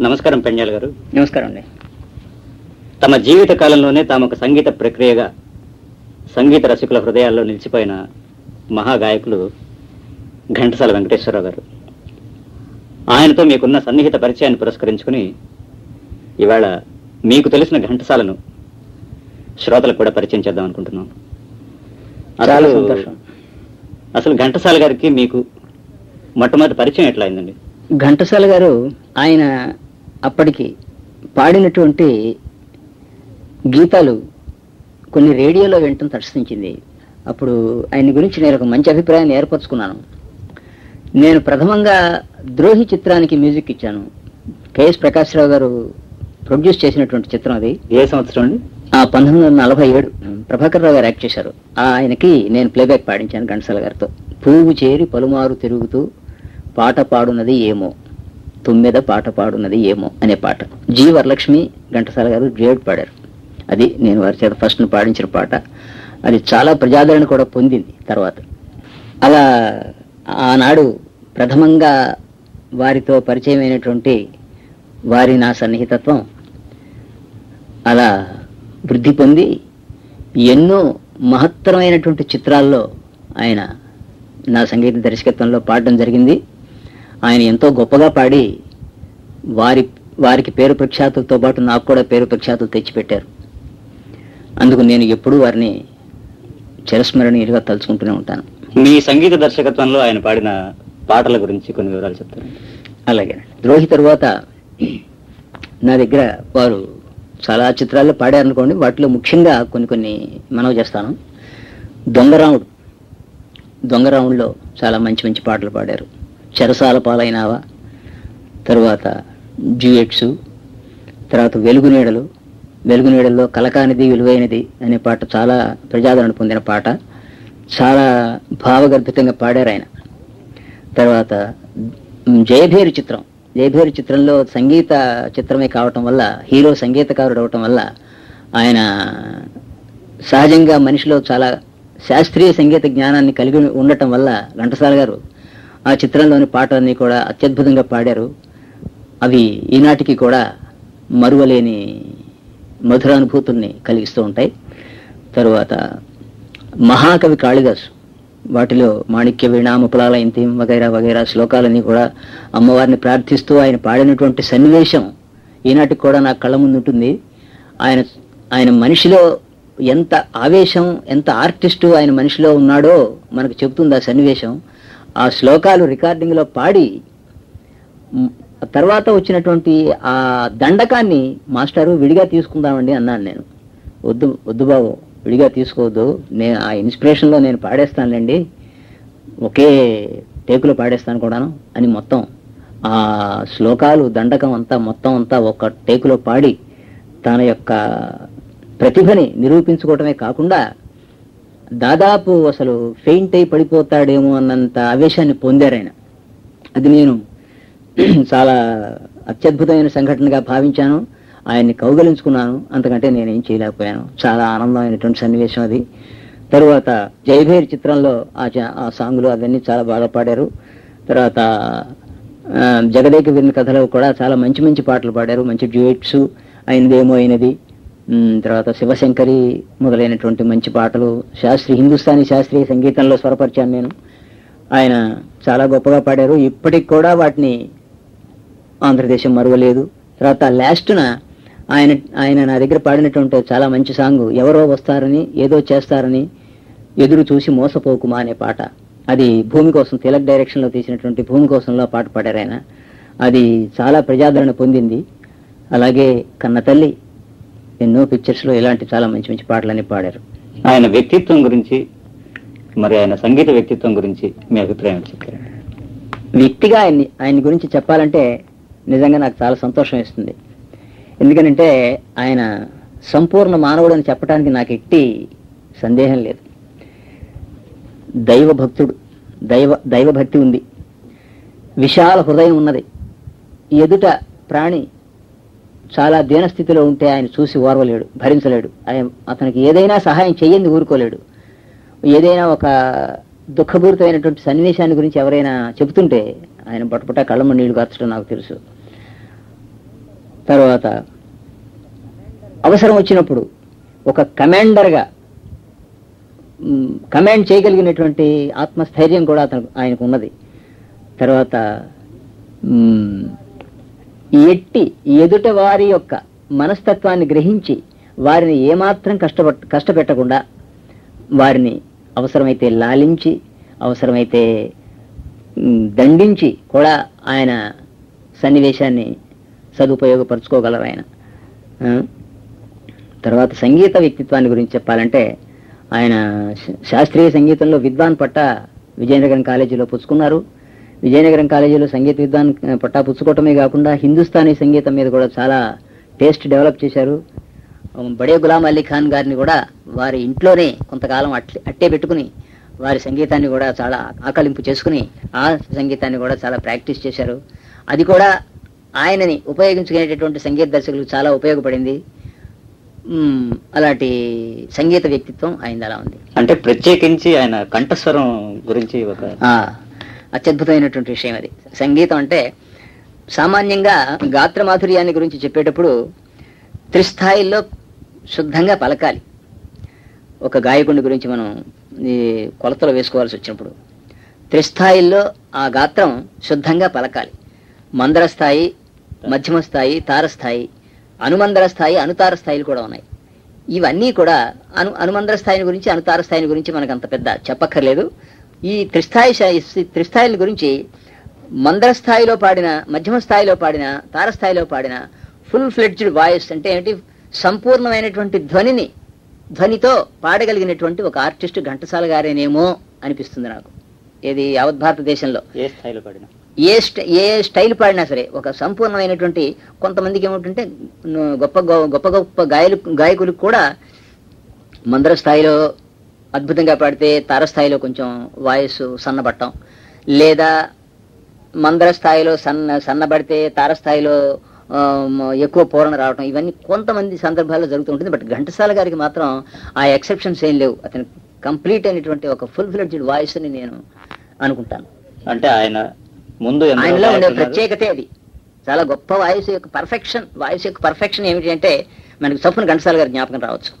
నమస్కారం పెంజాల్ గారు. నమస్కారం అండి. తమ జీవిత కాలంలోనే తాము ఒక సంగీత ప్రక్రియగా సంగీత రసికుల హృదయాల్లో నిలిచిపోయిన మహాగాయకులు ఘంటసాల వెంకటేశ్వరరావు గారు. ఆయనతో మీకున్న సన్నిహిత పరిచయాన్ని పురస్కరించుకుని ఇవాళ మీకు తెలిసిన ఘంటసాలను శ్రోతలకు కూడా పరిచయం చేద్దాం అనుకుంటున్నాం. అసలు- అసలు ఘంటసాల గారికి మీకు మొట్టమొదటి పరిచయం ఎట్లా అయిందండి? ఘంటసాల గారు ఆయన అప్పటికి పాడినటువంటి గీతాలు కొన్ని రేడియోలో వినటం తటస్థించింది. అప్పుడు ఆయన గురించి నేను ఒక మంచి అభిప్రాయాన్ని ఏర్పరచుకున్నాను. నేను ప్రథమంగా ద్రోహి చిత్రానికి మ్యూజిక్ ఇచ్చాను. కెఎస్ ప్రకాశ్రావు గారు ప్రొడ్యూస్ చేసినటువంటి చిత్రం అది. ఏ సంవత్సరం అండి? ఆ పంతొమ్మిది వందల నలభై ఏడు. ప్రభాకర్ రావు గారు యాక్ట్ చేశారు. ఆయనకి నేను ప్లేబ్యాక్ పాడించాను ఘంటసాల గారితో. పువ్వు చేరి పలుమారు తిరుగుతూ పాట పాడునది ఏమో. తుమ్మెద పాట పాడున్నది ఏమో అనే పాట. జి వరలక్ష్మి ఘంటసాల గారు డ్యూయట్ పాడారు. అది నేను వారి చేత ఫస్ట్ పాడించిన పాట. అది చాలా ప్రజాదరణ కూడా పొందింది తర్వాత. అలా ఆనాడు ప్రథమంగా వారితో పరిచయమైనటువంటి వారి నా సన్నిహితత్వం అలా వృద్ధి పొంది ఎన్నో మహత్తరమైనటువంటి చిత్రాల్లో ఆయన నా సంగీత దర్శకత్వంలో పాడడం జరిగింది. ఆయన ఎంతో గొప్పగా పాడి వారి వారికి పేరు ప్రఖ్యాతులతో పాటు నాకు కూడా పేరు ప్రఖ్యాతులు తెచ్చిపెట్టారు. అందుకు నేను ఎప్పుడూ వారిని చిరస్మరణీయులుగా తలుచుకుంటూనే ఉంటాను. మీ సంగీత దర్శకత్వంలో ఆయన పాడిన పాటల గురించి కొన్ని వివరాలు చెప్తారు? అలాగే. ద్రోహి తరువాత నా దగ్గర వారు చాలా చిత్రాల్లో పాడారనుకోండి వాటిలో ముఖ్యంగా కొన్ని కొన్ని మనవి చేస్తాను. దొంగరాముడు. దొంగరాముడిలో చాలా మంచి మంచి పాటలు పాడారు. చెరసాల పాలైనావా? తరువాత డ్యూయట్స్ తర్వాత వెలుగు నీడలు వెలుగు నీడల్లో కలకానిది విలువైనది అనే పాట చాలా ప్రజాదరణ పొందిన పాట. చాలా భావగర్భితంగా పాడారు ఆయన. తర్వాత జయభేరు చిత్రం. జయభేరు చిత్రంలో సంగీత చిత్రమే కావటం వల్ల హీరో సంగీతకారుడు అవటం వల్ల ఆయన సహజంగా మనిషిలో చాలా శాస్త్రీయ సంగీత జ్ఞానాన్ని కలిగి ఉండటం వల్ల ఘంటసాల గారు ఆ చిత్రంలోని పాటలన్నీ కూడా అత్యద్భుతంగా పాడారు. అవి ఈనాటికి కూడా మరువలేని మధురానుభూతుల్ని కలిగిస్తూ ఉంటాయి. తరువాత మహాకవి కాళిదాసు వాటిలో మాణిక్య వీణాముపలాల ఇంతిం వగైరా వగైరా శ్లోకాలన్నీ కూడా అమ్మవారిని ప్రార్థిస్తూ ఆయన పాడినటువంటి సన్నివేశం ఈనాటికి కూడా నా కళ్ళ ముందు ఉంటుంది. ఆయన ఆయన మనిషిలో ఎంత ఆవేశం ఎంత ఆర్టిస్టు ఆయన మనిషిలో ఉన్నాడో మనకు చెబుతుంది ఆ సన్నివేశం. ఆ శ్లోకాలు రికార్డింగ్లో పాడి తర్వాత వచ్చినటువంటి ఆ దండకాన్ని మాస్టారు విడిగా తీసుకుందామండి అన్నాను నేను. వద్దు వద్దు బాబు విడిగా తీసుకోవద్దు. నేను ఆ ఇన్స్పిరేషన్లో నేను పాడేస్తానులేండి. ఒకే టేకులో పాడేస్తాను కూడాను అని మొత్తం ఆ శ్లోకాలు దండకం అంతా మొత్తం అంతా ఒక టేకులో పాడి తన యొక్క ప్రతిభని నిరూపించుకోవటమే కాకుండా దాదాపు అసలు ఫెయింట్ అయి పడిపోతాడేమో అన్నంత ఆవేశాన్ని పొందారాయన అది నేను చాలా అత్యద్భుతమైన సంఘటనగా భావించాను. ఆయన్ని కౌగలించుకున్నాను. అంతకంటే నేనేం చేయలేకపోయాను. చాలా ఆనందమైనటువంటి సన్నివేశం అది. తరువాత జయభేర్ చిత్రంలో ఆ చ- ఆ సాంగ్లు అవన్నీ చాలా బాగా పాడారు. తర్వాత జగదేక విన్న కథలో కూడా చాలా మంచి మంచి పాటలు పాడారు. మంచి డ్యూయట్స్ అయినదేమో అయినది. తర్వాత శివశంకరి మొదలైనటువంటి మంచి పాటలు శాస్త్రీయ హిందుస్థానీ శాస్త్రీయ సంగీతంలో స్వరపరిచాను నేను. ఆయన చాలా గొప్పగా పాడారు. ఇప్పటికి కూడా వాటిని ఆంధ్రదేశం మరువలేదు. తర్వాత లాస్ట్న ఆయన ఆయన నా దగ్గర పాడినటువంటి చాలా మంచి సాంగ్ ఎవరో వస్తారని ఏదో చేస్తారని ఎదురు చూసి మోసపోకుమా అనే పాట. అది భూమి కోసం తిలక్ డైరెక్షన్లో తీసినటువంటి భూమి కోసంలో పాట పాడారు ఆయన. అది చాలా ప్రజాదరణ పొందింది. అలాగే కన్న తల్లి ఎన్నో పిక్చర్స్లో ఇలాంటి చాలా మంచి మంచి పాటలన్నీ పాడారు. ఆయన వ్యక్తిత్వం గురించి మరి ఆయన సంగీత వ్యక్తిత్వం గురించి మీ అభిప్రాయం చెప్పారు వ్యక్తిగా ఆయన్ని ఆయన గురించి చెప్పాలంటే నిజంగా నాకు చాలా సంతోషం ఇస్తుంది ఎందుకనంటే ఆయన సంపూర్ణ మానవుడు అని చెప్పడానికి నాకు ఎట్టి సందేహం లేదు. దైవ భక్తుడు దైవ దైవభక్తి ఉంది. విశాల హృదయం ఉన్నది. ఎదుట ప్రాణి చాలా దీనస్థితిలో ఉంటే ఆయన చూసి ఓర్వలేడు భరించలేడు. ఆయన అతనికి ఏదైనా సహాయం చెయ్యంది ఊరుకోలేడు. ఏదైనా ఒక దుఃఖపూరితమైనటువంటి సన్నివేశాన్ని గురించి ఎవరైనా చెబుతుంటే ఆయన పటపట కళ్ళమ్మ నీళ్ళు కార్చడం నాకు తెలుసు. తర్వాత అవసరం వచ్చినప్పుడు ఒక కమాండర్గా కమాండ్ చేయగలిగినటువంటి ఆత్మస్థైర్యం కూడా అతను ఆయనకు ఉన్నది. తర్వాత ఎట్టి ఎదుట వారి యొక్క మనస్తత్వాన్ని గ్రహించి వారిని ఏమాత్రం కష్టపట్ కష్టపెట్టకుండా వారిని అవసరమైతే లాలించి అవసరమైతే దండించి కూడా ఆయన సన్నివేశాన్ని సదుపయోగపరచుకోగలరు ఆయన తర్వాత సంగీత వ్యక్తిత్వాన్ని గురించి చెప్పాలంటే ఆయన శాస్త్రీయ సంగీతంలో విద్వాన్ పట్ట విజయనగరం కాలేజీలో పుచ్చుకున్నారు. విజయనగరం కాలేజీలో సంగీత విద్వాన్ పట్టా పుచ్చుకోవటమే కాకుండా హిందుస్థానీ సంగీతం మీద కూడా చాలా టేస్ట్ డెవలప్ చేశారు. బడే గులాం అలీ ఖాన్ గారిని కూడా వారి ఇంట్లోనే కొంతకాలం అట్లే అట్టే పెట్టుకుని వారి సంగీతాన్ని కూడా చాలా ఆకలింపు చేసుకుని ఆ సంగీతాన్ని కూడా చాలా ప్రాక్టీస్ చేశారు. అది కూడా ఆయనని ఉపయోగించుకునేటటువంటి సంగీత దర్శకులకు చాలా ఉపయోగపడింది. అలాంటి సంగీత వ్యక్తిత్వం ఆయన అలా ఉంది. అంటే ప్రత్యేకించి ఆయన కంఠస్వరం గురించి ఒక అత్యద్భుతమైనటువంటి విషయం అది. సంగీతం అంటే సామాన్యంగా గాత్ర మాధుర్యాన్ని గురించి చెప్పేటప్పుడు త్రిస్థాయిల్లో శుద్ధంగా పలకాలి. ఒక గాయకుడి గురించి మనం ఈ కొలతలు వేసుకోవాల్సి వచ్చినప్పుడు త్రిస్థాయిల్లో ఆ గాత్రం శుద్ధంగా పలకాలి. మందర స్థాయి మధ్యమ స్థాయి తారస్థాయి అనుమందర స్థాయి అనుతార స్థాయిలు కూడా ఉన్నాయి. ఇవన్నీ కూడా అను అనుమందర స్థాయిని గురించి అనుతార స్థాయిని గురించి మనకు అంత పెద్ద చెప్పక్కర్లేదు. ఈ త్రిస్థాయి త్రిస్థాయిల గురించి మందర స్థాయిలో పాడిన మధ్యమ స్థాయిలో పాడిన తారస్థాయిలో పాడిన ఫుల్ ఫ్లెడ్జ్డ్ వాయిస్ అంటే ఏంటి సంపూర్ణమైనటువంటి ధ్వనిని ధ్వనితో పాడగలిగినటువంటి ఒక ఆర్టిస్ట్ ఘంటసాల గారేనేమో అనిపిస్తుంది నాకు. ఏది? యావత్ భారతదేశంలో. ఏ స్థాయిలో పడిన? ఏ స్ట ఏ స్టైల్ పాడినా సరే ఒక సంపూర్ణమైనటువంటి కొంతమందికి ఏమిటంటే గొప్ప గొప్ప గొప్ప గాయలు గాయకులకు కూడా మందర స్థాయిలో అద్భుతంగా పాడితే తారస్థాయిలో కొంచెం వాయిస్ సన్నబట్టం లేదా మందర స్థాయిలో సన్న సన్నబడితే తారస్థాయిలో ఎక్కువ పూరణ రావడం ఇవన్నీ కొంతమంది సందర్భాల్లో జరుగుతూ ఉంటుంది. బట్ ఘంటసాల గారికి మాత్రం ఆ ఎక్సెప్షన్స్ ఏం లేవు. అతను కంప్లీట్ అయినటువంటి ఒక ఫుల్ ఫ్లెడ్జ్డ్ వాయిస్ అని నేను అనుకుంటాను. అంటే ఆయన ముందు ఆయనలో ఉండే. ప్రత్యేకతే అది. చాలా గొప్ప వాయిస్ యొక్క పర్ఫెక్షన్ వాయిస్ యొక్క పర్ఫెక్షన్ ఏమిటి అంటే మనకి చొప్పున ఘంటసాల గారి జ్ఞాపకం రావచ్చు.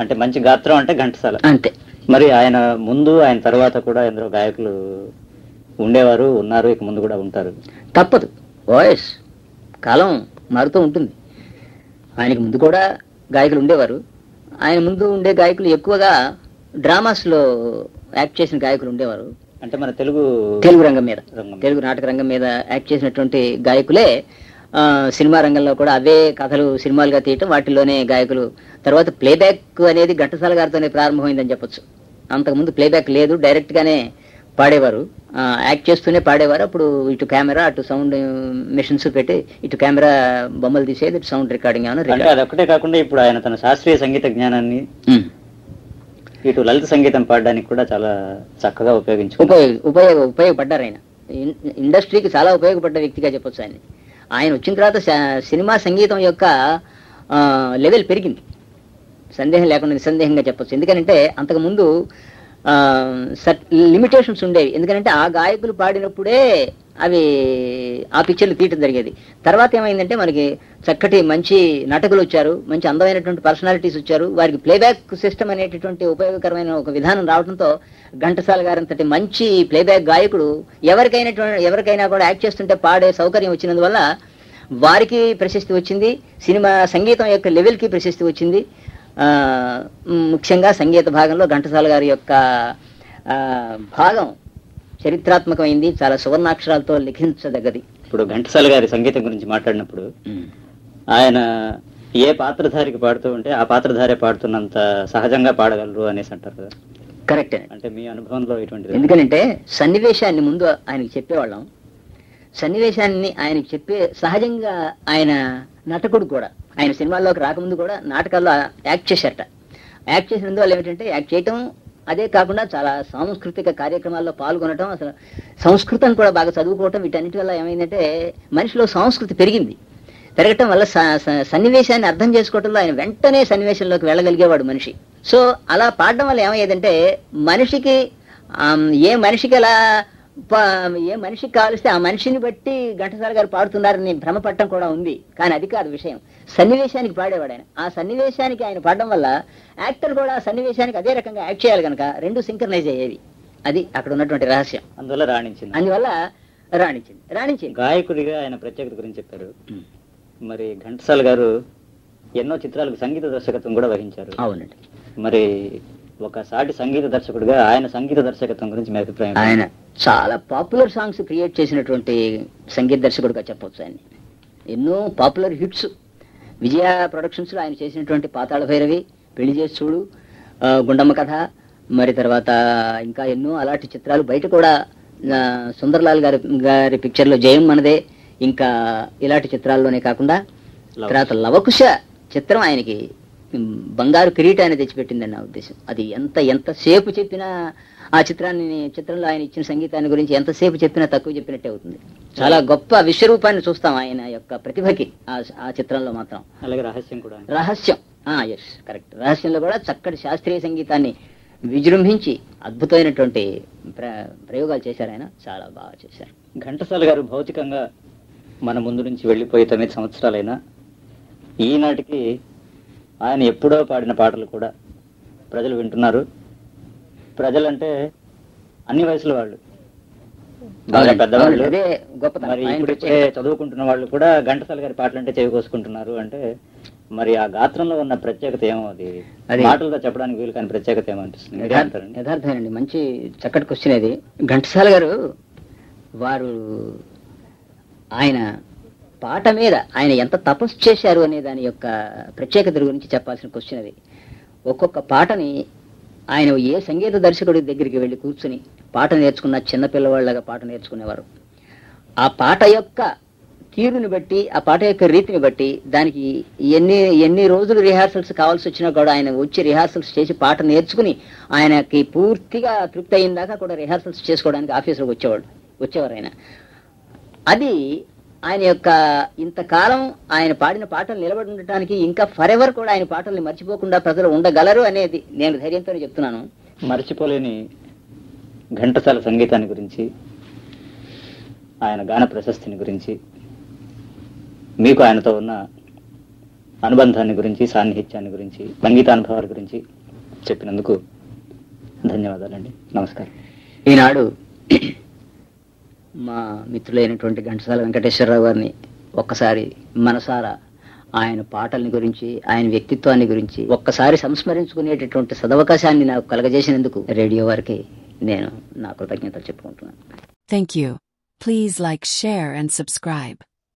అంటే మంచి గాత్రం అంటే ఘంటసాల. అంతే. మరి ఆయన ముందు ఆయన తర్వాత కూడా ఎందరో గాయకులు ఉండేవారు ఉన్నారు ఇక ముందు కూడా ఉంటారు. తప్పదు. వాయిస్ కాలం మారుతూ ఉంటుంది. ఆయనకి ముందు కూడా గాయకులు ఉండేవారు. ఆయన ముందు ఉండే గాయకులు ఎక్కువగా డ్రామాస్లో యాక్ట్ చేసిన గాయకులు ఉండేవారు. అంటే మన తెలుగు తెలుగు రంగం మీద. తెలుగు నాటక రంగం మీద యాక్ట్ చేసినటువంటి గాయకులే సినిమా రంగంలో కూడా అవే కథలు సినిమాలుగా తీయటం వాటిలోనే గాయకులు. తర్వాత ప్లేబ్యాక్ అనేది ఘంటసాల గారితోనే ప్రారంభమైందని చెప్పొచ్చు. అంతకుముందు ప్లేబ్యాక్ లేదు డైరెక్ట్ గానే పాడేవారు. యాక్ట్ చేస్తూనే పాడేవారు. అప్పుడు ఇటు కెమెరా అటు సౌండ్ మిషన్స్ పెట్టి ఇటు కెమెరా బొమ్మలు తీసేది ఇటు సౌండ్ రికార్డింగ్ అంటే అదొక్కటే కాకుండా ఇప్పుడు ఆయన తన శాస్త్రీయ సంగీత జ్ఞానాన్ని ఇటు లలిత సంగీతం పాడడానికి కూడా చాలా చక్కగా ఉపయోగించుకున్నారు. ఉపయోగ ఉపయోగ ఉపయోగపడ్డారు ఆయన. ఇండస్ట్రీకి చాలా ఉపయోగపడ్డ వ్యక్తిగా చెప్పొచ్చు ఆయన ఆయన వచ్చిన తర్వాత సినిమా సంగీతం యొక్క ఆ, లెవెల్ పెరిగింది. సందేహం లేకుండా నిస్సందేహంగా చెప్పొచ్చు. ఎందుకంటే అంతకుముందు లిమిటేషన్స్ ఉండేవి. ఎందుకంటే ఆ గాయకులు పాడినప్పుడే అవి ఆ పిక్చర్లు తీయటం జరిగేది. తర్వాత ఏమైందంటే మనకి చక్కటి మంచి నటకులు వచ్చారు మంచి అందమైనటువంటి పర్సనాలిటీస్ వచ్చారు. వారికి ప్లేబ్యాక్ సిస్టమ్ అనేటటువంటి ఉపయోగకరమైన ఒక విధానం రావడంతో ఘంటసాల గారంతటి మంచి ప్లేబ్యాక్ గాయకుడు ఎవరికైనా ఎవరికైనా కూడా యాక్ట్ చేస్తుంటే పాడే సౌకర్యం వచ్చినందువల్ల వారికి ప్రశస్తి వచ్చింది. సినిమా సంగీతం యొక్క లెవెల్కి ప్రశస్తి వచ్చింది. ముఖ్యంగా సంగీత భాగంలో ఘంటసాల గారి యొక్క ఆ, భాగం చరిత్రాత్మకమైంది చాలా సువర్ణాక్షరాలతో లిఖించదగ్గది ఇప్పుడు ఘంటసాల గారి సంగీతం గురించి మాట్లాడినప్పుడు ఆయన ఏ పాత్రధారికి పాడుతూ ఉంటే ఆ పాత్రధారే పాడుతున్నంత సహజంగా పాడగలరు అనేసి అంటారు కదా. కరెక్ట్. అంటే మీ అనుభవంలో ఇటువంటిది ఎందుకనంటే సన్నివేశాన్ని ముందు ఆయనకి చెప్పేవాళ్ళం. సన్నివేశాన్ని ఆయనకి చెప్పే సహజంగా ఆయన నటకుడు కూడా. ఆయన సినిమాల్లోకి రాకముందు కూడా నాటకాల్లో యాక్ట్ చేశారట. యాక్ట్ చేసినందువల్ల ఏమిటంటే యాక్ట్ చేయటం అదే కాకుండా చాలా సాంస్కృతిక కార్యక్రమాల్లో పాల్గొనటం అసలు సంస్కృతం కూడా బాగా చదువుకోవటం వీటన్నిటి వల్ల ఏమైందంటే మనిషిలో సంస్కృతి పెరిగింది. పెరగటం వల్ల స- స- సన్నివేశాన్ని అర్థం చేసుకోవటంలో ఆయన వెంటనే సన్నివేశంలోకి వెళ్ళగలిగేవాడు మనిషి. సో అలా పాడడం వల్ల ఏమయ్యేదంటే మనిషికి ఏ మనిషికి ఎలా ఏ మనిషికి కావలిస్తే ఆ మనిషిని బట్టి ఘంటసాల గారు పాడుతున్నారని భ్రమపడటం కూడా ఉంది. కానీ అది కాదు విషయం. సన్నివేశానికి పాడేవాడు ఆయన. ఆ సన్నివేశానికి ఆయన పాడడం వల్ల యాక్టర్ కూడా ఆ సన్నివేశానికి అదే రకంగా యాక్ట్ చేయాలి కనుక రెండు సింక్రనైజ్ అయ్యేవి. అది అక్కడ ఉన్నటువంటి రహస్యం. అందువల్ల రాణించింది. అందువల్ల రాణించింది. రాణించింది. గాయకుడిగా ఆయన ప్రత్యేకత గురించి చెప్పారు. మరి ఘంటసాల గారు ఎన్నో చిత్రాలకు సంగీత దర్శకత్వం కూడా వహించారు. అవునండి. మరి ఒక సాటి సంగీత దర్శకుడిగా ఆయన సంగీత దర్శకత్వం గురించి మీ అభిప్రాయం? ఆయన చాలా పాపులర్ సాంగ్స్ క్రియేట్ చేసినటువంటి సంగీత దర్శకుడిగా చెప్పొచ్చు ఆయన ఎన్నో పాపులర్ హిట్స్ విజయ ప్రొడక్షన్స్లో ఆయన చేసినటువంటి పాతాళ భైరవి పెళ్ళి చేసి చూడు గుండమ్మ కథ మరి తర్వాత ఇంకా ఎన్నో అలాంటి చిత్రాలు. బయట కూడా సుందర్లాల్ గారి గారి పిక్చర్లో జయం మనదే. ఇంకా ఇలాంటి చిత్రాల్లోనే కాకుండా. తర్వాత లవకుశ చిత్రం ఆయనకి బంగారు కిరీటాన్ని తెచ్చిపెట్టిందని నా ఉద్దేశం. అది ఎంత ఎంతసేపు చెప్పినా ఆ చిత్రాన్ని చిత్రంలో ఆయన ఇచ్చిన సంగీతాన్ని గురించి ఎంతసేపు చెప్పినా తక్కువ చెప్పినట్టే అవుతుంది. చాలా గొప్ప విశ్వరూపాన్ని చూస్తాం ఆయన యొక్క ప్రతిభకి ఆ చిత్రంలో మాత్రం. అలాగే రహస్యం కూడా. రహస్యం. ఎస్ కరెక్ట్ రహస్యంలో కూడా చక్కటి శాస్త్రీయ సంగీతాన్ని విజృంభించి అద్భుతమైనటువంటి ప్ర ప్రయోగాలు చేశారు ఆయన. చాలా బాగా చేశారు. ఘంటసాల గారు భౌతికంగా మన ముందు నుంచి వెళ్ళిపోయి తొమ్మిది సంవత్సరాలైనా ఈనాటికి ఆయన ఎప్పుడో పాడిన పాటలు కూడా ప్రజలు వింటున్నారు. ప్రజలంటే అన్ని వయసుల వాళ్ళు. బాగా పెద్దవాళ్ళు. మరి ఇప్పుడు చదువుకుంటున్న వాళ్ళు కూడా ఘంటసాల గారి పాటలు అంటే చెవి కోసుకుంటున్నారు అంటే మరి ఆ గాత్రంలో ఉన్న ప్రత్యేకత ఏమో అది. అది- మాటలతో చెప్పడానికి వీలు కాని ప్రత్యేకత ఏమో అనిపిస్తుంది. యథార్థమేనండి. మంచి చక్కటి క్వశ్చన్ ఇది. ఘంటసాల గారు వారు ఆయన పాట మీద ఆయన ఎంత తపస్సు చేశారు అనే దాని యొక్క ప్రత్యేకత గురించి చెప్పాల్సిన క్వశ్చన్ అది. ఒక్కొక్క పాటని ఆయన ఏ సంగీత దర్శకుడి దగ్గరికి వెళ్ళి కూర్చుని పాట నేర్చుకున్న చిన్నపిల్లవాళ్ళగా పాట నేర్చుకునేవారు. ఆ పాట యొక్క తీరుని బట్టి ఆ పాట యొక్క రీతిని బట్టి దానికి ఎన్ని ఎన్ని రోజులు రిహార్సల్స్ కావాల్సి వచ్చినా కూడా ఆయన వచ్చి రిహార్సల్స్ చేసి పాట నేర్చుకుని ఆయనకి పూర్తిగా తృప్తి అయిన దాకా కూడా రిహార్సల్స్ చేసుకోవడానికి ఆఫీసులోకి వచ్చేవాడు వచ్చేవారు ఆయన. అది ఆయన యొక్క ఇంతకాలం ఆయన పాడిన పాటలు నిలబడి ఉండటానికి ఇంకా ఫరెవర్ కూడా ఆయన పాటల్ని మర్చిపోకుండా ప్రజలు ఉండగలరు అనేది నేను ధైర్యంతో చెప్తున్నాను. మర్చిపోలేని ఘంటసాల సంగీతాన్ని గురించి ఆయన గాన ప్రశస్తిని గురించి మీకు ఆయనతో ఉన్న అనుబంధాన్ని గురించి సాన్నిహిత్యాన్ని గురించి సంగీతానుభవాల గురించి చెప్పినందుకు ధన్యవాదాలండి. నమస్కారం. ఈనాడు మా మిత్రులైనటువంటి ఘంటసాల వెంకటేశ్వరరావు గారిని ఒక్కసారి మనసారా ఆయన పాటల్ని గురించి ఆయన వ్యక్తిత్వాన్ని గురించి ఒక్కసారి సంస్మరించుకునేటటువంటి సదవకాశాన్ని నాకు కలగజేసినందుకు రేడియో వారికి నేను నా కృతజ్ఞతలు చెప్పుకుంటున్నాను. Thank you please like share and subscribe